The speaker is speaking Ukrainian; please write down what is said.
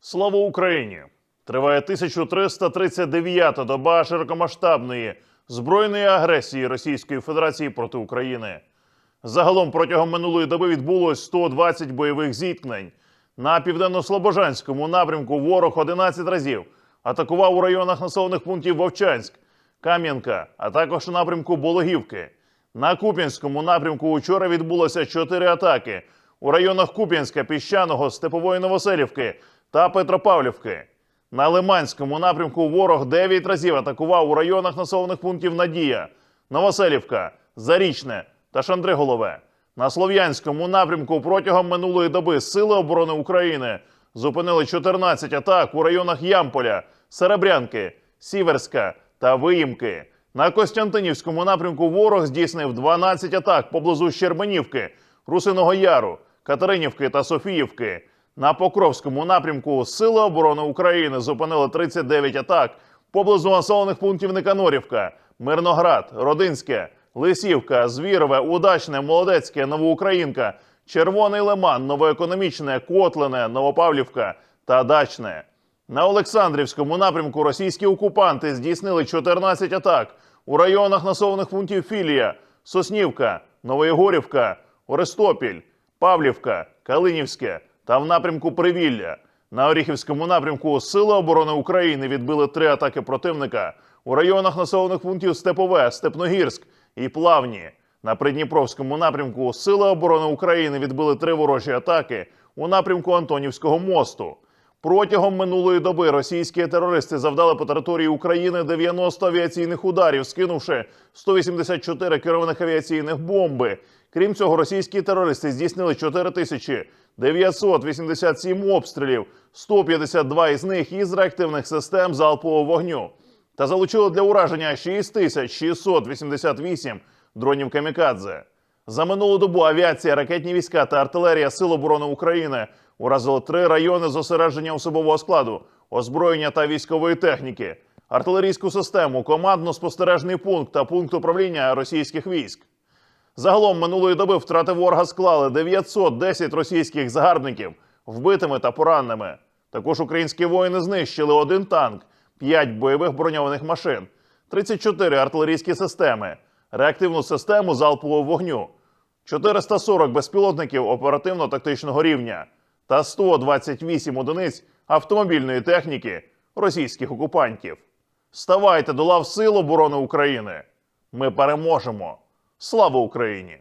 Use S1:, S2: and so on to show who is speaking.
S1: Слава Україні! Триває 1339-та доба широкомасштабної збройної агресії Російської Федерації проти України. Загалом протягом минулої доби відбулось 120 бойових зіткнень. На південно-слобожанському напрямку ворог 11 разів атакував у районах населених пунктів Вовчанськ, Кам'янка, а також у напрямку Бологівки. На Куп'янському напрямку учора відбулося 4 атаки у районах Куп'янська, Піщаного, Степової Новоселівки та Петропавлівки. На Лиманському напрямку ворог 9 разів атакував у районах населених пунктів Надія, Новоселівка, Зарічне та Шандриголове. На Слов'янському напрямку протягом минулої доби Сили оборони України зупинили 14 атак у районах Ямполя, Серебрянки, Сіверська та Виїмки. На Костянтинівському напрямку ворог здійснив 12 атак поблизу Щербанівки, Русиного Яру, Катеринівки та Софіївки. На Покровському напрямку Сили оборони України зупинили 39 атак поблизу населених пунктів Никанорівка, Мирноград, Родинське, Лисівка, Звірове, Удачне, Молодецьке, Новоукраїнка, Червоний Лиман, Новоекономічне, Котлине, Новопавлівка та Дачне. На Олександрівському напрямку російські окупанти здійснили 14 атак у районах населених пунктів Філія, Соснівка, Новоєгорівка, Орестопіль, Павлівка, Калинівське та в напрямку Привілля. На Оріхівському напрямку Сили оборони України відбили три атаки противника у районах населених пунктів Степове, Степногірськ і Плавні. На Придніпровському напрямку Сили оборони України відбили три ворожі атаки у напрямку Антонівського мосту. Протягом минулої доби російські терористи завдали по території України 90 авіаційних ударів, скинувши 184 керованих авіаційних бомби. Крім цього, російські терористи здійснили 4 тисячі 987 обстрілів, 152 із них із реактивних систем залпового вогню та залучили для ураження 6688 дронів камікадзе. За минулу добу авіація, ракетні війська та артилерія Сил оборони України уразили три райони зосередження особового складу, озброєння та військової техніки, артилерійську систему, командно-спостережний пункт та пункт управління російських військ. Загалом минулої доби втрати ворога склали 910 російських загарбників вбитими та пораненими. Також українські воїни знищили один танк, 5 бойових броньованих машин, 34 артилерійські системи, реактивну систему залпового вогню, 440 безпілотників оперативно-тактичного рівня та 128 одиниць автомобільної техніки російських окупантів. Ставайте до лав Сил оборони України. Ми переможемо. Слава Україні!